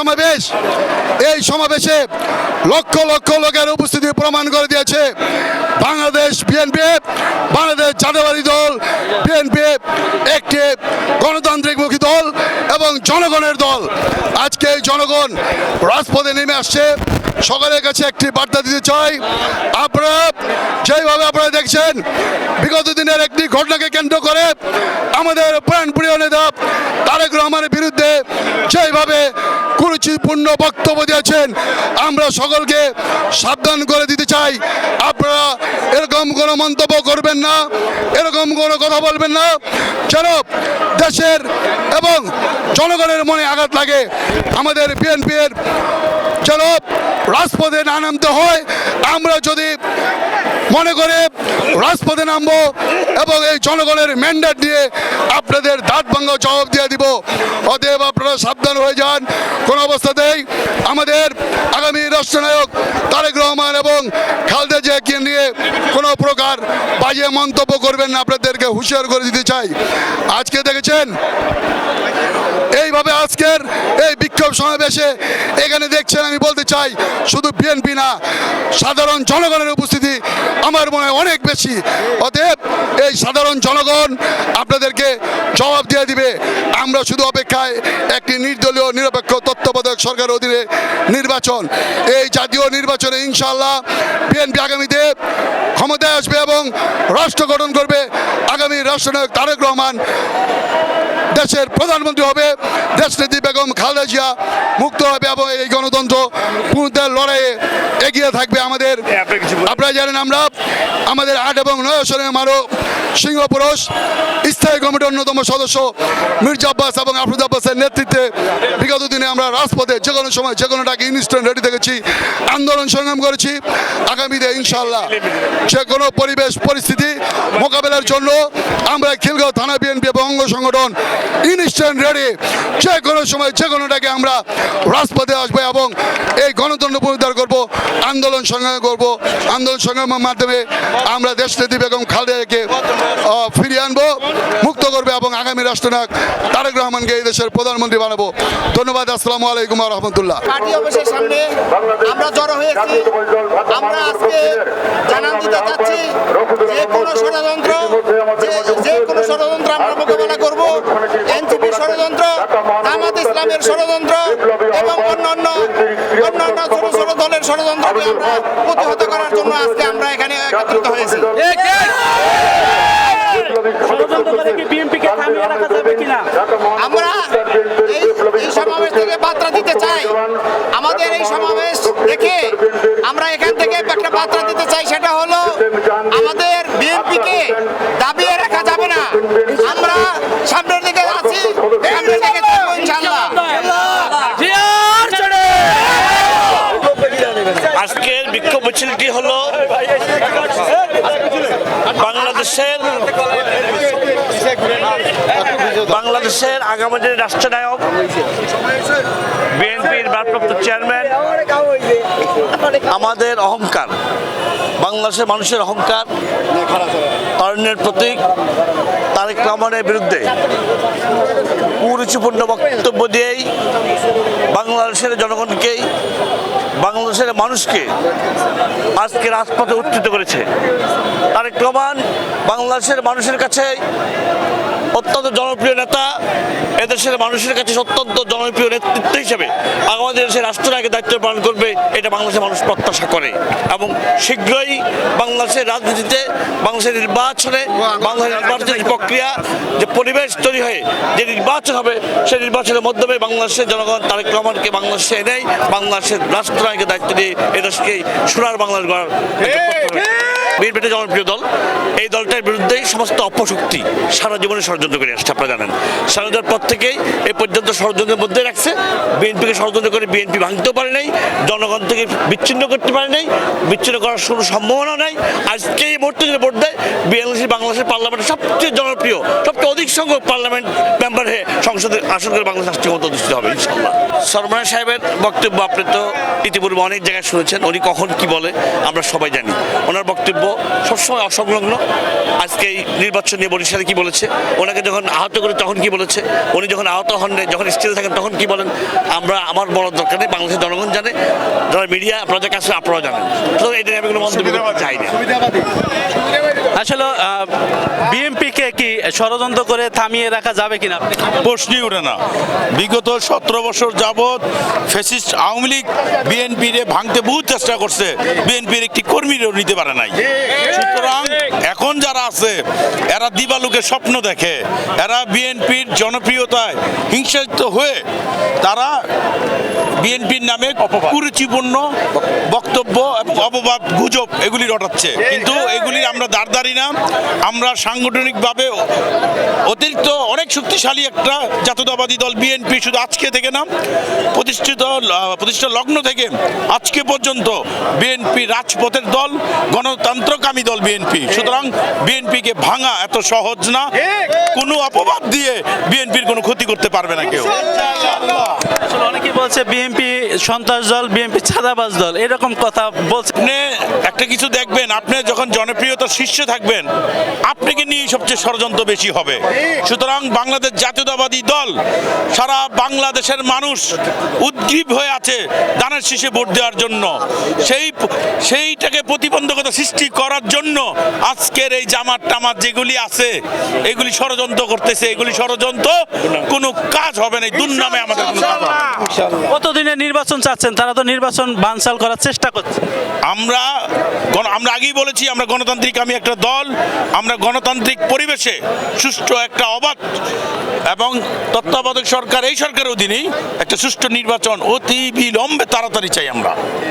সমাবেশ। এই সমাবেশে লক্ষ লক্ষ লোকের উপস্থিতি প্রমাণ করে দিয়েছে। বাংলাদেশ বিএনপি বাংলাদেশ জাতীয়বাদী দল বিএনপি একটি গণতান্ত্রিকমুখী দল এবং জনগণের দল। আজকে জনগণ রাজপথে নেমে আসছে। সকলের কাছে একটি বার্তা দিতে চাই। আপনারা যেভাবে আপনারা দেখছেন, বিগত দিনের একটি ঘটনাকে কেন্দ্র করে আমাদের প্রাণপ্রিয় নেতা তারেক রহমানের বিরুদ্ধে যেভাবে কুরুচিপূর্ণ বক্তব্য দিয়েছেন, আমরা সকলকে সাবধান করে দিতে চাই। আপনারা এরকম কোনো মন্তব্য করবেন না, এরকম কোনো কথা বলবেন না। যেন দেশের এবং জনগণের মনে আঘাত লাগে, আমাদের বিএনপির যেন রাজপথে না নামতে হয়, আমরা যদি মনে করে রাজপথে নামবো এবং এই জনগণের ম্যান্ডেট দিয়ে আপনাদের দাঁত ভাঙ্গা জবাব দিয়ে দিব, অতএব আপনারা সাবধান হয়ে যান। কোনো অবস্থাতেই আমাদের রাষ্ট্রনায়ক তারেক রহমান এবং খালেদা জিয়াকে নিয়ে কোনো প্রকার বাজে মন্তব্য করবেন না, আপনাদেরকে হুঁশিয়ার করে দিতে চাই। আজকে দেখেছেন? এইভাবে আজকের এই বিক্ষোভ সমাবেশে এখানে দেখছেন, আমি বলতে চাই, শুধু বিএনপি না, সাধারণ জনগণের উপস্থিতি আমার মনে হয় অনেক বেশি। অতএব এই সাধারণ জনগণ আপনাদেরকে জবাব দিয়ে দিবে। আমরা শুধু অপেক্ষায় সরকারের অধীনে নির্বাচন। এই জাতীয় নির্বাচনে ইনশাল্লাহ বিএনপি আগামীতে ক্ষমতায় আসবে এবং রাষ্ট্র গঠন করবে। আগামী রাষ্ট্রনায়ক তারেক রহমান দেশের প্রধানমন্ত্রী হবে। দেশনীতি বেগম খালেদা জিয়া মুক্ত হবে এবং এই গণতন্ত্র পুনরুদ্ধার লড়াইয়ে এগিয়ে থাকবে আমাদের। আপনারা জানেন আমরা আমাদের আট এবং নয় আসনে মারো সিংহ পুরুষ, স্থায়ী কমিটির অন্যতম সদস্য মির্জা আব্বাস এবং আফরুদ আব্বাসের নেতৃত্বে বিগত দিনে আমরা রাজপথে যে কোনো সময় যে কোনো ডাকে ইনস্ট্যান্ট রেডি দেখেছি, আন্দোলন সংগ্রাম করেছি। আগামীতে ইনশাল্লাহ যে কোনো পরিবেশ, পরিস্থিতি মোকাবেলার জন্য আমরা খিলগাঁও থানা বিএনপি এবং অঙ্গ সংগঠন ইনস্ট্যান্ট রেডি যে কোনো সময় যে কোনো ডাকে আমরা রাজপথে আসব এবং এই গণতন্ত্র পুনরুদ্ধার করব, আন্দোলন সংগ্রাম করব, আন্দোলন সংগ্রামের মাধ্যমে আমরা দেশনেত্রী বেগম খালেদাকে ফিরিয়ে আনব, মুক্ত করবে এবং আগামী রাষ্ট্রনায়ক তারেক রহমানকে এই দেশের প্রধানমন্ত্রী বানাবো। ধন্যবাদ, আসসালামু আলাইকুম রহমতুল্লাহ। সামনে আমরা জড়ো হয়েছি। আমরা আজকে জানান দিতে চাচ্ছি যে কোনো ষড়যন্ত্র, যে- ষড়যন্ত্র আমরা মোকাবেলা করব। এনসিপি ষড়যন্ত্র, জামাত ইসলামের ষড়যন্ত্র এবং অন্যান্য অন্যান্য ছোট ছোট দলের ষড়যন্ত্রকে আমরা প্রতিহত জন্য আজকে আমরা এখানে একত্রিত হয়েছি। আমরা এই সমাবেশ থেকে বার্তা দিতে চাই। আমাদের এই সমাবেশ দেখে আমরা এখান থেকে একটা বার্তা দিতে চাই সেটা হলো আমাদের বিএনপিকে দাবিয়ে রাখা যাবে না। আমরা সামনের দিকে আছি সামনের দিকে থাকব ইনশাআল্লাহ। আজকের বিক্ষোভ মিছিলটি হলো বাংলাদেশের আগামী দিনের রাষ্ট্রনায়ক বিএনপির ভারপ্রাপ্ত চেয়ারম্যান, আমাদের অহংকার, বাংলাদেশের মানুষের অহংকার, অরণ্যের প্রতীক তারেক রহমানের বিরুদ্ধে কুরুচিপূর্ণ বক্তব্য দিয়েই বাংলাদেশের জনগণকেই বাংলাদেশের মানুষকে আজকে রাজপথে উত্থিত করেছে। তারেক রহমান বাংলাদেশের মানুষের কাছে অত্যন্ত জনপ্রিয় নেতা, এদেশের মানুষের কাছে অত্যন্ত জনপ্রিয় নেতৃত্ব হিসেবে আগামী দেশের রাষ্ট্রনায়কের দায়িত্ব পালন করবে, এটা বাংলাদেশের মানুষ প্রত্যাশা করে। এবং শীঘ্রই বাংলাদেশের রাজনীতিতে, বাংলাদেশের নির্বাচনে, বাংলাদেশের নির্বাচনের প্রক্রিয়া, যে পরিবেশ তৈরি হয়ে যে নির্বাচন হবে, সেই নির্বাচনের মাধ্যমে বাংলাদেশের জনগণ তারেক রহমানকে বাংলাদেশে এনেই বাংলাদেশের রাষ্ট্রনায়কের দায়িত্ব দিয়ে এদেশকে সোনার বাংলার গড়ার বিএনপি একটা জনপ্রিয় দল, এই দলটার বিরুদ্ধেই সমস্ত অপশক্তি সারা জীবনে ষড়যন্ত্র করে আসছে, আপনারা জানেন। স্বাধীনতার পর থেকেই এই পর্যন্ত ষড়যন্ত্রের মধ্যে রাখছে। বিএনপিকে ষড়যন্ত্র করে বিএনপি ভাঙতেও পারে নাই জনগণ থেকে বিচ্ছিন্ন করতে পারে নাই, বিচ্ছিন্ন করার কোনো সম্ভাবনা নাই। আজকে এই মুহূর্তে যদি ভোট দেয় বিএনসি বাংলাদেশের পার্লামেন্টের সবচেয়ে জনপ্রিয়, সবচেয়ে অধিক সংখ্যক পার্লামেন্ট মেম্বার হয়ে সংসদে আসন করে বাংলাদেশ রাষ্ট্রীয় অধিষ্ঠিত হবে ইনশাল্লাহ সরমান সাহেবের বক্তব্য আপনি তো ইতিপূর্বে অনেক জায়গায় শুনেছেন, উনি কখন কি বলে, আমরা সবাই জানি। ওনার বক্তব্য সবসময় অসংলগ্ন। আজকে এই নির্বাচন নিয়ে বরিশালে কি বলেছে? ওনাকে যখন আহত করে তখন কি বলেছে? উনি যখন আহত হন যখন স্টিল থাকেন তখন কি বলেন? আমরা আমার বড় দরকার নেই বাংলাদেশের জনগণ জানে যারা মিডিয়া আপনাদের কাছে আপনারা জানেন। তো এটা আমি কোনো মন্তব্য চাই না। আসলে বিএনপিকে কি ষড়যন্ত্র করে থামিয়ে রাখা যাবে কিনা? প্রশ্নই ওঠে না। বিগত সতেরো বছর যাবৎ ফেসিস্ট আওয়ামী লীগ বিএনপির ভাঙতে বহু চেষ্টা করছে। বিএনপির একটি কর্মীরও নিতে পারে নাই। সুতরাং এখন যারা আছে এরা দিবালুকে স্বপ্ন দেখে। এরা বিএনপির জনপ্রিয়তায় হিংসায়িত হয়ে তারা বিএনপির নামে কুরুচিপূর্ণ বক্তব্য এবং অপবাদ গুজব এগুলি রটাচ্ছে। কিন্তু এগুলি আমরা দাঁড়দারি না। আমরা সাংগঠনিকভাবে অতিরিক্ত অনেক শক্তিশালী একটা জাতীয়তাবাদী দল বিএনপি শুধু আজকে থেকে না প্রতিষ্ঠিত প্রতিষ্ঠা লগ্ন থেকে আজকে পর্যন্ত বিএনপি রাজপথের দল গণতন্ত্রকামী দল বিএনপি। সুতরাং বিএনপিকে ভাঙা এত সহজ না। কোনো অপবাদ দিয়ে বিএনপির কোনো ক্ষতি করতে পারবে না কেউ। আসলে অনেকেই বলছে বিএনপি সন্ত্রাস দল বিএনপি ছাদাবাজ দল এরকম কথা বলছে। আপনি একটা কিছু দেখবেন আপনি যখন জনপ্রিয়তার শীর্ষে থাকবেন আপনাকে নিয়ে সবচেয়ে ষড়যন্ত্র বেশি হবে? সুতরাং বাংলাদেশ জাতীয়তাবাদী দল সারা বাংলাদেশের মানুষ উদ্গ্রীব হয়ে আছে দানের শীষে ভোট দেওয়ার জন্য। সেই সেইটাকে প্রতিবন্ধকতা সৃষ্টি করার জন্য আজকের এই জামাত টামাত যেগুলি আছে এগুলি ষড়যন্ত্র করতেছে এগুলি ষড়যন্ত্র কোনো কাজ হবে না এই দুর্নামে আমাদের কতদিনের নির্বাচন চাচ্ছেন? তারা তো নির্বাচন বানচাল করার চেষ্টা করছে। আমরা আমরা আগেই বলেছি আমরা গণতান্ত্রিক আমি একটা দল আমরা গণতান্ত্রিক পরিবেশে সুষ্ঠু একটা অবাধ এবং তত্ত্বাবধায়ক সরকার এই সরকারের অধীনেই একটা সুষ্ঠু নির্বাচন অতি বিলম্বে তাড়াতাড়ি চাই আমরা।